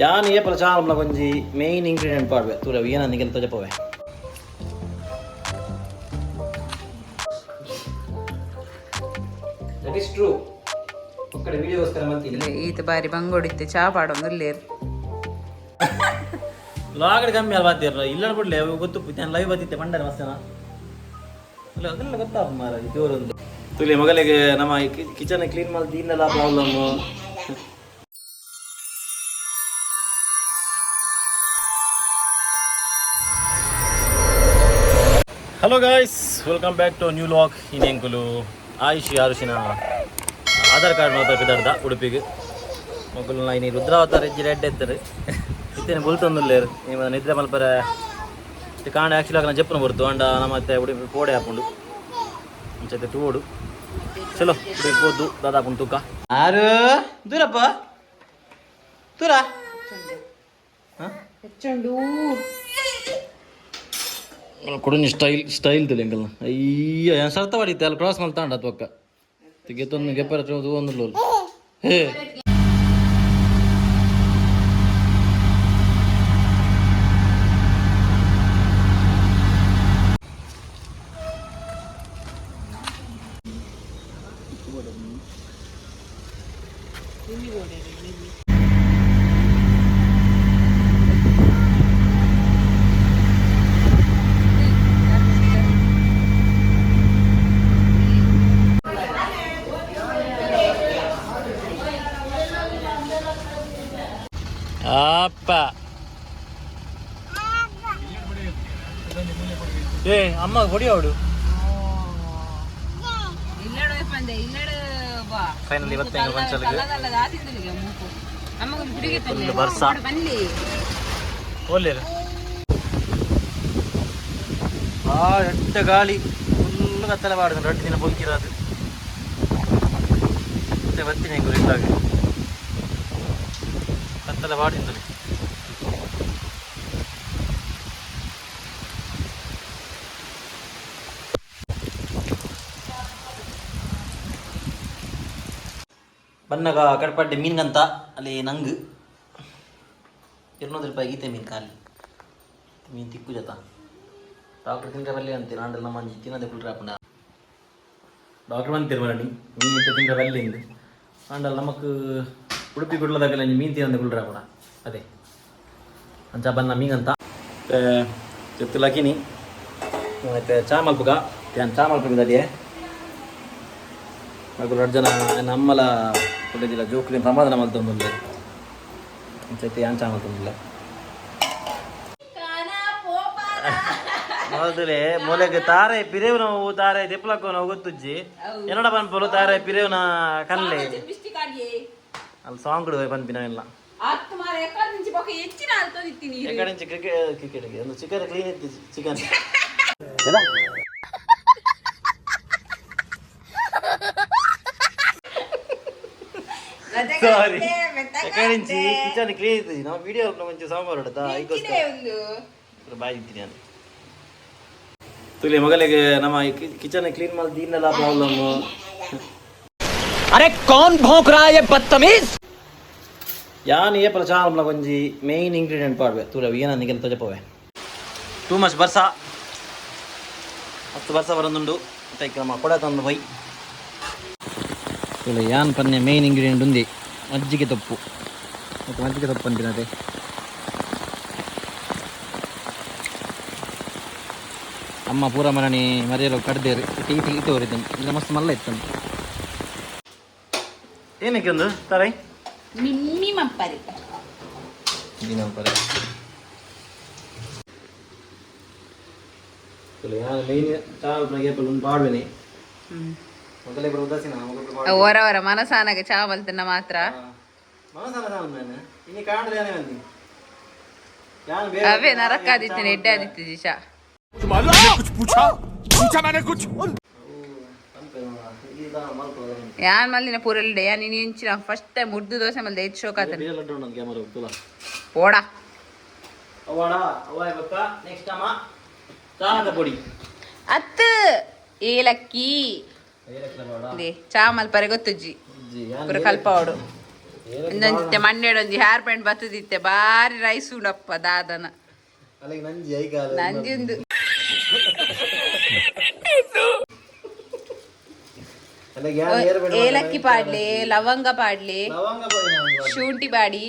ಯಾನ್ ಏಪಲ ಚಾಮಲ ಒಂಜಿ ಮೇಯ್ನ್ ಇಂಗ್ರೀಡಿಯೆಂಟ್ ಪಾಡ್ವೆ ತೂರ ಏನ ನಿಗೆಲ್ಲ ತಜಪವೆ ದಟ್ ಇಸ್ ಟ್ರೂ ಒಕ್ಕಡೆ ವಿಡಿಯೋಗೋಸ್ಕರ ಮಲ್ತೀನಿ ಈತ ಬಾರಿ ಬಂಗೊಡಿತ್ತೆ ಚಾ ಪಾಡೊಂದು ಲೇರ್ ಲಾಗಡೆ ಕಮ್ಮಿ ಅಲ್ಲ ಬಾತಿರ ಇಲ್ಲ ಬಿಡ್ಲೆ ಅವು ಗೊತ್ತು ನಾನು ಲೈವ್ ಬತ್ತಿತ್ತೆ ಮಂಡನೆ ಮಸ್ತನ ಇಲ್ಲ ಅದೆಲ್ಲ ಗೊತ್ತಾಗ ಮಾರ ಜೋರೊಂದು ತುಲಿ ಮಗಳಿಗೆ ನಮ್ಮ ಕಿಚನ್ ಕ್ಲೀನ್ ಮಾಡಿ ದೀನೆಲ್ಲ problem hello guys welcome back to new vlog ಇನ್ನೆಂಕುಲು Ayushi ಆರುಷಿನ ಆಧಾರ್ ಕಾರ್ಡ್ ಮಾತ್ರ ಬಿದ್ದಾಡ್ದ ಉಡುಪಿಗೆ. ಮಕ್ಕಳು ನಾ ರುದ್ರಾವತಾರ ಇಜ್ಜಿ ರೆಡ್ ಎತ್ತಾರೆ. ಇತ್ತೇನೆ ಬುಲ್ತೊಂದುಲ್ಲೇರು ನಿಮ್ಮ ನಿದ್ರೆ ಮಲ್ಪರ ಇದು ಕಾಂಡ ಆ್ಯಕ್ಚುಲಿ ಆಗ ಜಪ್ಪನ ಬರ್ತು ಅಂಡ ನಮ್ಮ ಮತ್ತೆ ಉಡುಪಿ ಪೋಡೆ ಹಾಕೊಂಡು. ಮುಂಚೆ ತೂಡು ಚಲೋ ಉಡುಪಿ ಹೋದ್ದು ದಾದಾ ಹಾಕೊಂಡು ತೂಕ. ಯಾರು? ದೂರಪ್ಪ. ದೂರ. ಹಾಂ? ಹೆಚ್ಚುಂಡು ಕೊಡು ಸ್ಟೈಲ್ ಸ್ಟೈಲ್ ತಿಳಿ ಅಂಕಲ್ ಅಯ್ಯ ಏನು ಸರ್ತ ಮಾಡಿತ್ತೆ ಅಲ್ಲಿ ಕ್ರಾಸ್ ಮೇಲೆ ತಾಂಡ ಪಕ್ಕ ಗೆತ್ತೊಂದು ಗೆಪ್ಪರ ಒಂದು ಲೋಲ್ ಹೇ ಕಲ್ಲದಲ್ಲ ದಾತಿದ್ದಲಿಗೆ ಮೂಕು ನಮಗೊಂದು ಹುಡುಗಿ ಒಂದು ವರ್ಷ ಬನ್ನಿ ಒಳ್ಳೆಯ ಆ ಎಟ್ಟ ಗಾಳಿ ಫುಲ್ ಕತ್ತಲೆ ಮಾಡಿದ್ರು ರೊಟ್ಟಿ ದಿನ ಬೊಂಕಿರೋದು ಮತ್ತೆ ಬರ್ತೀನಿ ಹೆಂಗೆ ಇಟ್ಟಾಗ ಕತ್ತಲೆ ಮಾಡಿದ್ರಿ ಪನ್ನಗ ಕಡ್ಪಡ್ಡೆ ಮೀನ್ಗಂತ ಅಲ್ಲಿ ನಂಗೆ ಇರ್ನೂರು ರೂಪಾಯಿ ಗೀತೆ ಮೀನು ಖಾಲಿ. ಮೀನು ತಿಕ್ಕು ಜೊತ. ಡಾಕ್ಟರ್ ತಿಂದ್ರೆ ಬರಲಿ ಅಂತ ಅಂದ್ರೆ ನಮ್ಮ ಅಂಜಿ ತಿನ್ನೋದೇ ಬಿಟ್ರೆ ಅಪ್ಪನ ಡಾಕ್ಟರ್ ಬಂತೀರ ಬರಣಿ ಮೀನು ಇಂತ ತಿಂದ್ರೆ ಬರಲಿ ಅಂದು. ಆಂಡಲ್ ನಮಕ್ ಉಡುಪಿ ಕುಡ್ಲದಾಗಲ್ಲ ಮೀನು ತಿನ್ನಂದು ಬಿಡ್ರೆ ಅಪ್ಪ ಅದೇ. ಅಂಚ ಬನ್ನ ಮೀನಂತ ಜೊತೆ ಲಕಿನಿ ಮತ್ತು ಚಾ ಮಲ್ಪುಗ ಚಾ ಮಲ್ಪಗ ಅದೇ నాకు ನಮ್ಮಲ್ಲ ಕುಡಿದಿಲ್ಲ ಜೋಕ್ಲಿನ ಸಮಾಧಾನ ಮಲ್ತೊಂದುಲ್ಲ ಅಂಚೈತೆ ಯಾಂಚ ಮಲ್ತೊಂದಿಲ್ಲ ಹೌದ್ರೆ ಮೊಲೆಗೆ ತಾರೆ ಪಿರೇವ್ನ ಹೂವು ತಾರೆ ದಿಪ್ಲಕ್ಕೋನ ಗೊತ್ತುಜ್ಜಿ. ಎನ್ನಡ ಪನ್ಪಲು ತಾರೆ ಪಿರೇವ್ನ ಕಲ್ಲೆ ಅಲ್ಲಿ ಸಾಂಗ್ ಹಿಡಿದು ಪನ್ಪಿನ ಎಲ್ಲ ಎಕಡೆ ಕ್ರಿಕೆಟ್ ಕ್ರಿಕೆಟ್ಗೆ ಒಂದು ಚಿಕನ್ ಕ್ಲೀನ್ ಇತ್ತು ಚಿಕನ್ ಸಾರಿ ಕಣಂಚಿ ಕಿಚನ್ ಕ್ಲೀನ್ ಇತ್ತು ನಾವು ವಿಡಿಯೋ ಮಂಚು ಸಾಂಬಾರು ಹೊಡೆದ ಅದಕ್ಕೋಸ್ಕರ ಬಾಯಿ ಇದ್ದೀನಿ ಅಂತ ತುಲಿ ಮಗಲಿಗೆ ನಮ್ಮ ಕಿಚನ್ ಕ್ಲೀನ್ ಮಾಡಿದ ಇನ್ನೆಲ್ಲ ಪ್ರಾಬ್ಲಮ್ ಅರೆ ಕಾನ್ ಭೋಕ್ರಾಯ ಬತ್ತಮೀಸ್ ಯಾನ್ ಏ ಪ್ರಚಾರ ಒಂಜಿ ಮೇನ್ ಇಂಗ್ರೀಡಿಯೆಂಟ್ ಪಾಡ್ವೆ ತುಲವಿ ಏನ ನನಗೆ ತಜಪವೆ ಟೂ ಮಚ್ ಬರ್ಸ ಹತ್ತು ಬರ್ಸ ಬರೊಂದುಂಡು ಮತ್ತೆ ನಮ್ಮ ಕೊಡ ತಂದು ಬೈ ತುಳ ಯಾನ್ ಪನ್ನೆ ಮೇಯ್ನ್ ಇಂಗ್ರೀಡಿಯೆಂಟ್ ಉಂದಿ ಮಜ್ಜಿಗೆ ತೊಪ್ಪು ಮತ್ತು ಮಜ್ಜಿಗೆ ತೊಪ್ಪು ಅಂತಿನದೆ ಅಮ್ಮ ಪೂರ ಮರಣಿ ಮರೆಯಲು ಕಡ್ದೇರು ಟೀ ಟೀ ತೋರಿದ್ದು ಇಲ್ಲ ಮಸ್ತ್ ಮಲ್ಲ ಇತ್ತು ಏನಕ್ಕೆ ಒಂದು ತರೈ మిమ్మి మంపరి ದಿನಂಪರ ಯಾರು ಮೇಯ್ನ್ ಚಾಲ್ ಪ್ರಗೇಪಲ್ ಒಂದು ವರ ವರ ಮನಸಾನಾಗ ಚಾವಲ್ ತಿನ್ನ ಮಾತ್ರ. ಅವೇ ಎಡ್ಡೆ ಎಡ್ಡಾದಿತ್ಯ ದಿಶಾ. ಯಾನ್ ಮಲ್ಲಿನ ಪೂರಲ್ಲಿ ಯಾ ನೀನು ಇಂಚಿನ ಫಸ್ಟ್ ಟೈಮ್ ಉರ್ದು ದೋಸೆ ಮಲ್ದೆ ಹೆಚ್ಚು ಶೋಕ ಆತನ ಓಡ. ಅತ್ತ ಏಲಕ್ಕಿ. ದೇ ಚಾ ಮಲ್ಪರೆ ಗೊತ್ತುಜ್ಜಿ ಪೂರ ಕಲ್ಪ ಅವಡು ಇಂದಂತೆ ಮಂಡ್ಯಡೊಂಜಿ ಹೇರ್ ಪ್ಯಾಂಟ್ ಬತ್ತದಿತ್ತೆ ಬಾರಿ ರೈಸ್ ಉಂಡಪ್ಪ ದಾದನ. ನಂಜಿಂದು. ಏಲಕ್ಕಿ ಪಾಡ್ಲೆ ಲವಂಗ ಪಾಡ್ಲೆ ಶುಂಠಿ ಬಾಡಿ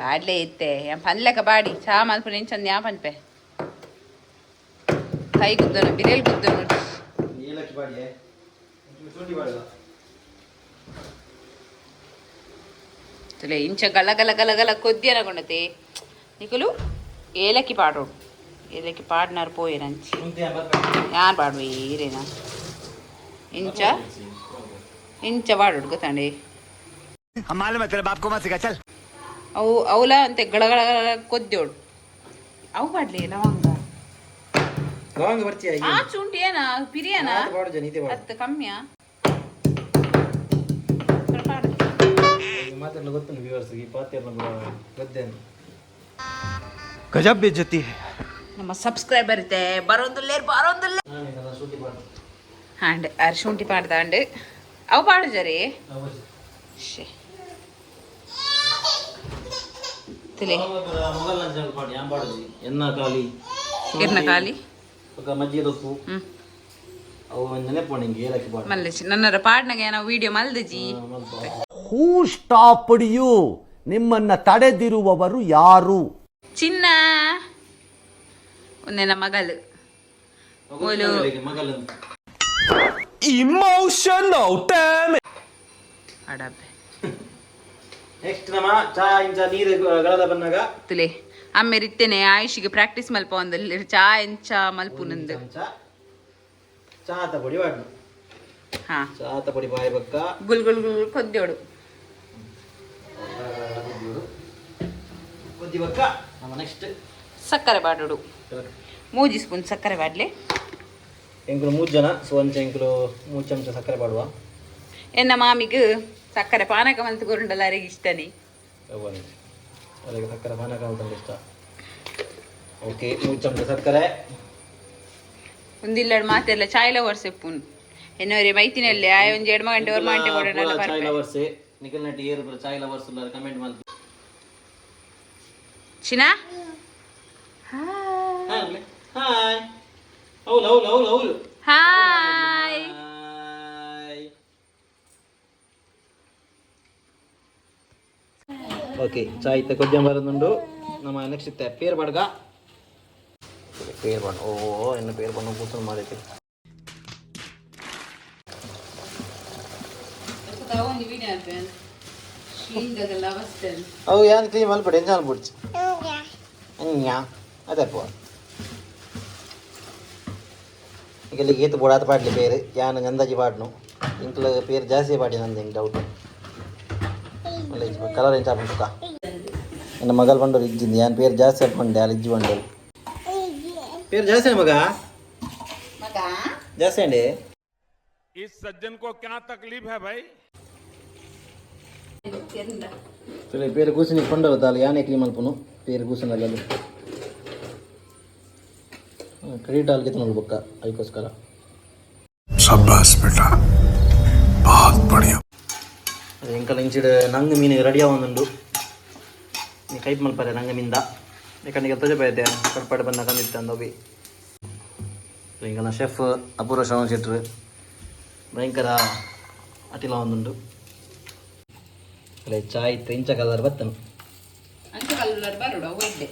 ಪಾಡ್ಲೆ ಇತ್ತೆ. ಯಂ ಪನ್ಲೆಕ ಬಾಡಿ ಚಾ ಮಲ್ಪು ನಿಂಚಂದ್ ಯಾ ಪನ್ಪೆ. ಕೈ ಗುದ್ದನು ಬಿರೇಲ್ ಗುದ್ದನು ಲಕ್ಷ ಬಾಡಿಗೆ ಶುಂಠಿ ಬಾಡಿದ అసలే ఇంచ గల గల గల గల కొద్ది అనకుండతే నీకులు ఏలకి పాడు ఏలకి పాడినారు పోయినంచి యాన్ పాడు ఏరేనా ఇంచ ఇంచ పాడు ఉడుకుతాండి అవు అవులా అంతే గడగడ కొద్దిోడు అవు పాడలే లవంగా ಲವಂಗ ಲವಂಗ ಬರ್ತೀಯ ಆ ಚುಂಟಿ ಏನ ಪಿರಿಯನ ಬಾಡು ಜನ ಇದೇ ಬಾಡು ಹತ್ತು ಕಮ್ಮಿಯ ಮಾತೆಲ್ಲ ಗೊತ್ತುಂಟು ವ್ಯೂವರ್ಸ್ಗೆ ಪಾತೆಲ್ಲ ಗದ್ದೆನು गजब बेइज्जती है ನಮ್ಮ ಸಬ್ಸ್ಕ್ರೈಬರ್ ಇತ್ತೆ ಬರೋದಿಲ್ಲ ಬರೋದಿಲ್ಲ ನಾನೇನಲ್ಲ ಶುಂಠಿ ಬಾಡು ಹಾಂಡ್ ಅರ್ ಶುಂಠಿ ಪಾಡ್ದಾಂಡ್ ಅವು ಪಾಡು ಜರಿ ಶೇ ತಿಳಿ ಮೊಗಲ್ ನಂಜಲ್ ಪಾಡು ಯಾನ್ ಬಾಡುಜಿ ಎನ್ನ ಕಾಲಿ ಗಿರ್ನ ಖಾಲಿ ಹೂ ಸ್ಟಾಪ್ಡ್ ಯು ನಿಮ್ಮನ್ನ ತಡೆದಿರುವವರು ಯಾರು? ಚಿನ್ನ. ಒಂದೇನ ಮಗಳು. ಓಲು. ಇಮೋಷನಲ್ ನೆಕ್ಸ್ಟ್ ನಮ್ಮ ಚಾ ಇಂಚ ನೀರು ಗಳದ ಬಂದಾಗ ತುಲೆ. ಅಮ್ಮೆ ರಿತ್ತೇನೆ ಆಯುಷಿಗೆ ಪ್ರಾಕ್ಟೀಸ್ ಮಲ್ಪ ಒಂದಲ್ಲಿ ಚಾ ಎಂಚ ಮಲ್ಪುನಂದು ನಂದು. ಚಾತ ಪುಡಿ ಬಾಡ್ನು ಹಾ. ಚಾತ ಪುಡಿ ಬಾಯಿ ಬಕ್ಕ ಗುಲ್ ಗುಲ್ ಗುಲ್ ಕೊದ್ದೋಡು ಕೊದ್ದಿ ಬಕ್ಕ ನಮ್ಮ ನೆಕ್ಸ್ಟ್ ಸಕ್ಕರೆ ಬಾಡೋಡು ಮೂಜಿ ಸ್ಪೂನ್ ಸಕ್ಕರೆ ಬಾಡ್ಲಿ. ಎಂಕುಲು ಮೂರು ಜನ ಸೊ ಒಂಚ ಎಂಕುಲು ಮೂರು ಚಮಚ ಸಕ್ಕರೆ ಬಾಡುವ. ಎನ್ನ ಮಾಮಿಗೆ ಸಕ್ಕರೆ ಪಾನಕ ಮಲ್ತು ಕೊರುಂಡಲ್ಲ ಅರೆಗೆ ಇಷ್ಟನಿ. ಅದಕ್ಕೆ ಸಕ್ಕರೆ ಅಂತ ಇಷ್ಟ. ಓಕೆ ಮೂರು ಚಮಚ ಸಕ್ಕರೆ. ಒಂದಿಲ್ಲ ಮಾತೆಲ್ಲ ಚಾಯ್ಲ ಪುನ್. ಎನ್ನುವರಿ ಮೈತಿನಲ್ಲಿ ಒಂದು ಒಂಜಿ ಎಡ್ಮ ಗಂಟೆ ಒಂದು ಗಂಟೆ ಕೊಡೋಣ ಚಾಯ್ ಲವರ್ಸ್. ನಿಖಿಲ್ ನಟಿ ಏರು ಲವರ್ಸ್ ಕಮೆಂಟ್ ಮಾಡಿ. ಚಿನಾ? ಹಾಯ್ ಹೌದು ಹೌದು ಹೌದು ಹೌದು. ಹಾಯ್ ಓಕೆ ചായത്തെ ಇತ್ತ വരുന്നുണ്ട് ಬರೋದುಂಡು ನಮ್ಮ ನೆಕ್ಸ್ಟ್ പാടുക ಪೇರ್ പാടും ಓ ಇನ್ನು ಪೇರ್ ಬಣ್ಣ ಕೂತು ಮಾಡೈತಿ ಅವು ಏನು ಕ್ಲೀನ್ ಮಲ್ಪಡಿ ಎಂಜ ಅನ್ಬಿಡ್ಚಿ ಅನ್ಯಾ ಅದೇ ಪೋ. ಈಗ ಗೀತ ಬುಡಾತ ಪಾಡ್ಲಿ ಪೇರು ಯಾನ್ ಅಂದಾಜಿ ಪಾಡ್ನು. ಇಂಕ್ಲ ಪೇರು ಜಾಸ್ತಿ ಪಾಡಿ ನಂದು ಹಿಂಗೆ ಡೌಟ್ ಆಗಲಿ ಕಲರ್ ಏನು ಚಾಪುಕ ನನ್ನ ಮಗಲ್ ಬಂಡೋರು ಇಜ್ಜಿಂದು ಏನು ಪೇರು ಜಾಸ್ತಿ ಹಾಕೊಂಡೆ ಅಲ್ಲಿ ಇಜ್ಜಿ ಬಂಡೋರು ಪೇರು ಜಾಸ್ತಿ ಮಗ ಜಾಸ್ತಿ ಅಂಡಿ इस सज्जन को क्या तकलीफ है भाई चलो पेर घुसने पंडव दाल याने की मल पुनो पेर घुसने लल क्रेडिट डाल कितना बक्का आई कोस करा शाबाश बेटा ಅದು ಎಂಕಲ್ ಇಂಚಿಡ್ ನಂಗೆ ಮೀನಿಗೆ ರೆಡಿ ಆವೊಂದುಂಡು ನೀ ಕೈಪ್ ಮಲ್ಪರೆ ನಂಗೆ ಮೀನ್ದ ಯಾಕಂದ್ರೆ ತೋಜ ಬೈತೆ ಪಡ್ಪಡ್ ಬಂದ ಕಂದಿತ್ತೆ ಅಂದೋಬಿ ಎಂಕಲ್ನ ಶೆಫ್ ಅಪೂರ್ವ ಶ್ರವಣ ಶೆಟ್ರು ಭಯಂಕರ ಅಟಿಲ ಒಂದುಂಡು ಅಲ್ಲೇ ಚಾಯ್ ಇತ್ತು ಇಂಚ ಕಲರ್ ಬತ್ತನು ಅಂಚ ಕಲ್ಲರ್ ಬರೋಡು ಒಯ್ದೆ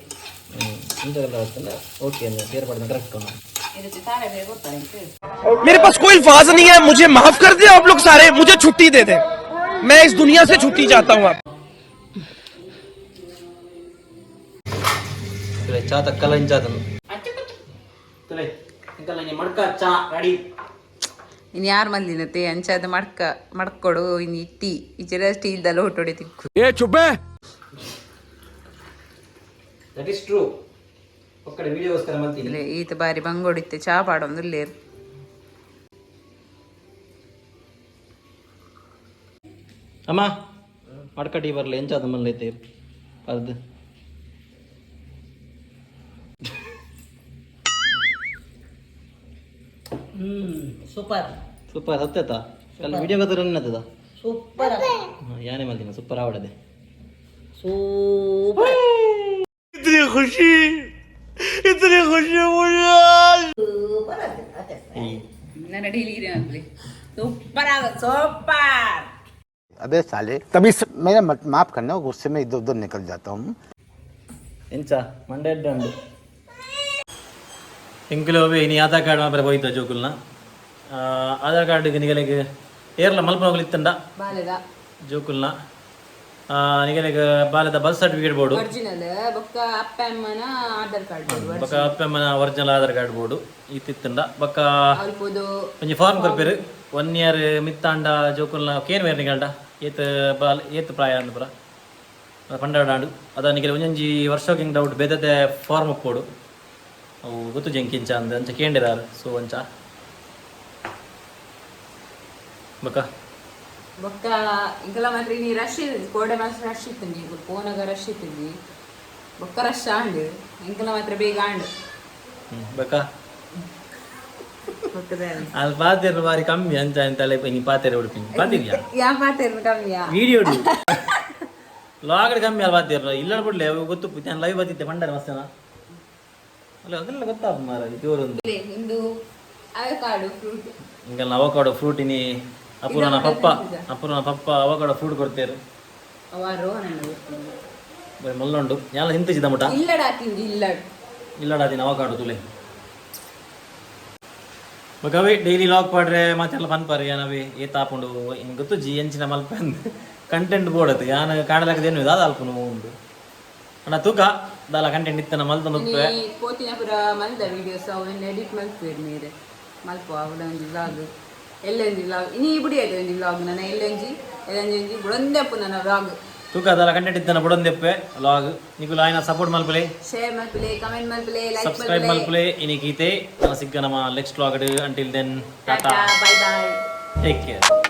ಹ್ಞೂ ಇಂಚ ಕಲರ್ ಬತ್ತಲ್ಲ ಓಕೆ ಅಂದ್ರೆ ಬೇರೆ ಪಡೆದ ಕರೆಕ್ಟ್ ಅವನು ಇದಕ್ಕೆ ತಾರೆ ಬೇಗ ಗೊತ್ತಾರೆ मेरे पास कोई अल्फाज नहीं है मुझे माफ कर दे आप लोग सारे मुझे छुट्टी दे दे मैं इस दुनिया से छुट्टी चाहता हूँ आप ಇಲ್ಲೇ ಚಾ ತಕ್ಕಲ್ಲ ಇಂಚಾದನು ತಲೆ ಇಂಕಲ್ಲ ನೀ ಮಡ್ಕ ಚಾ ರೆಡಿ ಇನ್ನು ಯಾರು ಮಲ್ಲಿನತೆ ಅಂಚಾದ ಮಡ್ಕ ಮಡ್ಕೊಡು ಇನ್ನು ಇಟ್ಟಿ ಈಚೆಲ್ಲ ಸ್ಟೀಲ್ದಲ್ಲ ಹೊಟ್ಟೊಡೆ ತಿಕ್ಕು ये चुप है ದಟ್ ಇಸ್ ಟ್ರೂ ಒಕ್ಕಡೆ ವಿಡಿಯೋಗೋಸ್ಕರ ಮಲ್ತೀನಿ ಇಲ್ಲೇ ಈತ ಬಾರಿ ಬಂಗೊಡಿತ್ತೆ ಚಾ ಪಾಡೊಂದು ಲೇರು ಅಮ್ಮ ಮಡ್ಕಟಿ ಬರಲಿ ಎಂಚಾದ ಮಲ್ಲೈತೆ ಅದು ಸೂಪರ್. ಸೂಪರ್ ಹತ್ತೈತಾ ಅಲ್ಲಿ ವಿಡಿಯೋ ಗದ ರನ್ ಆತದ ಸೂಪರ್. ಯಾನೇ ಮಲ್ತಿನ ಸೂಪರ್ ಆವಡದೆ. ಸೂಪರ್. ನನ್ನ ಡೈಲಿ ಆಗ್ಲಿ ಸೂಪರ್ ಆಗ ಸೂಪರ್. अबे साले तभी स... मेरा मत- माफ करना गुस्से में इधर उधर निकल जाता हूँ ಎಂಚ ಮಂಡೆ ಉಂಡು ಎಂಕುಲು ಅವೇ ಇನಿ ಆಧಾರ್ ಕಾರ್ಡ್ ಮಾತ್ರ ಹೋಯ್ತಾ ಜೋಕುಲ್ನ ಆ, ಆಧಾರ್ ಕಾರ್ಡ್ ನಿಗಲಿಗೆ ಏರ್ಲ ಮಲ್ಪ ಹೋಗ್ಲಿತ್ತಂಡ ಬಾಲೆದ ಜೋಕುಲ್ನ ಆ, ನಿಗಲಿಗೆ ಬಾಲದ ಬರ್ತ್ ಸರ್ಟಿಫಿಕೇಟ್ ಬೋರ್ಡು ಒರಿಜಿನಲ್ ಬೊಕ್ಕ ಅಪ್ಪ ಅಮ್ಮನ ಆಧಾರ್ ಕಾರ್ಡ್ ಬೊಕ್ಕ ಅಪ್ಪಮ್ಮನ ಒರಿಜಿನಲ್ ಆಧಾರ್ ಕಾರ್ಡ್ ಬೋರ್ಡು ಇತ್ತಿತ್ತಂಡ ಬೊಕ್ಕ ಅಲ್ಪದು ಒಂಜಿ ಫಾರ್ಮ್ ಕೊರ್ಪೇರು ಒನ್ ಇಯರ್ ಮಿತ್ತಾಂಡ ಜೋಕುಲ್ನ ಕೇನ್ ಬೇರೆ ನಿಗಲ್ಡ ಏತ್ ಬಾಲ್ ಏತ್ ಪ್ರಾಯ ಅಂದ ಪುರ. ಪಂಡಾಡು ಅದ ಕೆಲವು ಒಂಜೊಂಜಿ ವರ್ಷಕ್ಕೆ ಹಿಂಗೆ ಡೌಟ್ ಬೇದತೆ ಫಾರ್ಮ್ ಅಪ್ಪೋಡು ಅವು ಗೊತ್ತು ಜಂಕಿಂಚ ಅಂದ ಅಂಚ ಕೇಂಡಿರಾರು. ಸೊ ಅಂಚ. ಬೊಕ್ಕ ಬೊಕ್ಕ ಇಂಕಲ ಮಾತ್ರ ನೀ ರಶ್ ಕೋಡೆ ಮಾತ್ರ ರಶ್ ಇತ್ತು ನೀವು ಫೋನಾಗ ರಶ್ ಇತ್ತಿದ್ದಿ ಬೊಕ್ಕ ರಶ್ ಆಂಡ್ ಇಂಕಲ ಮಾತ್ರ ಬೇಗ ಆಂಡ್. ಬೊಕ್ಕ ಅಲ್ಲಿ ಪಾತಿರು ಬಾರಿ ಕಮ್ಮಿ ಲಾಗಡ್ ಅಲ್ಲಿ ಇಲ್ಲ ಬಿಡ್ಲಿ ಗೊತ್ತು ನಾನು ಲೈವ್ ಬತ್ತಿದ್ದೆ ಮಸ್ತನ ಅಲ್ಲ. ಅದೆಲ್ಲ ಗೊತ್ತಾಗ ಮಾರ ಜೋರೊಂದು ಇಂದು ಅವಕಾಡು ಫ್ರೂಟ್ ಹಿಂಗೆಲ್ಲ ಅವಕಾಡೋ ಫ್ರೂಟ್ ಇನಿ ಅಪೂರ್ವನ ಪಪ್ಪ ಅಪೂರ್ವನ ಪಪ್ಪ ಅವಕಾಡೋ ಫ್ರೂಟ್ ಕೊಡ್ತೇರು. ಅವರು ನನ್ನ ಗೊತ್ತಿಲ್ಲ. ಬರೀ ಮಲ್ಲೊಂಡು. ಎಲ್ಲ ಹಿಂತಿಸಿದ ಮುಟ? ಇಲ್ಲಡ ತಿಂದು ಇಲ್ಲಡ್. ಇಲ್ಲಡ ದಿನ ಅವಕಾಡೋ ತುಲೆ. ಮಗವೇ ಡೈಲಿ ಲಾಗ್ ಪಾಡ್ರೆ, ಮತ್ತೆಲ್ಲ ಪನ್ಪಾರಿ ಏನವಿ ಏತ ಹಾಕೊಂಡು ಹಿಂಗೆ ಗೊತ್ತು ಜಿ ಎಂಚಿನ ಮಲ್ಪ ಕಂಟೆಂಟ್ ಅದು, ಯಾನ ಕಾಣಲಾಗದೇನು ಇದು? ಅದು ಅಲ್ಪ ಉಂಟು ಅಣ್ಣ, ತೂಕ. ದಾಲ ಕಂಟೆಂಟ್ ಇತ್ತನ ಮಲ್ತ ನುಪ್ಪೆ ಪೋತಿನ ಪುರ ಮಲ್ದ ವಿಡಿಯೋಸ್ ಅವನ್ನ ಎಡಿಟ್ ಮಲ್ಪೇರು ನೀರೆ. ಮಲ್ಪ, ಅವಳ ಒಂದು ವ್ಲಾಗ್ ಎಲ್ಲೊಂದು ಇನಿ ನೀ ಬಿಡಿ ಆಯ್ತು ಒಂದು ವ್ಲಾಗ್ ನನ್ನ ಒಂಜಿ ಬುಡೊಂದೆಪ್ಪು ನನ್ನ ವ್ಲಾಗ್ ತೂಕ ದಾಲ ಕಂಟೆಂಟ್ ಇತ್ತನ ಬುಡೊಂದೆಪ್ಪೆ ಲಾಗ್ ನಿಗುಲು ಆಯ್ನ ಸಪೋರ್ಟ್ ಮಲ್ಪಲೆ ಶೇರ್ ಮಲ್ಪಲೆ ಕಮೆಂಟ್ ಮಲ್ಪಲೆ ಲೈಕ್ ಸಬ್ಸ್ಕ್ರೈಬ್ ಮಲ್ಪಲೆ ಮಲ್ಪಲೆ ಇನಿ ಗೀತೆ ನಾನು ಸಿಗ್ಗ ನಮ್ಮ next vlog until then tata tata bye bye take care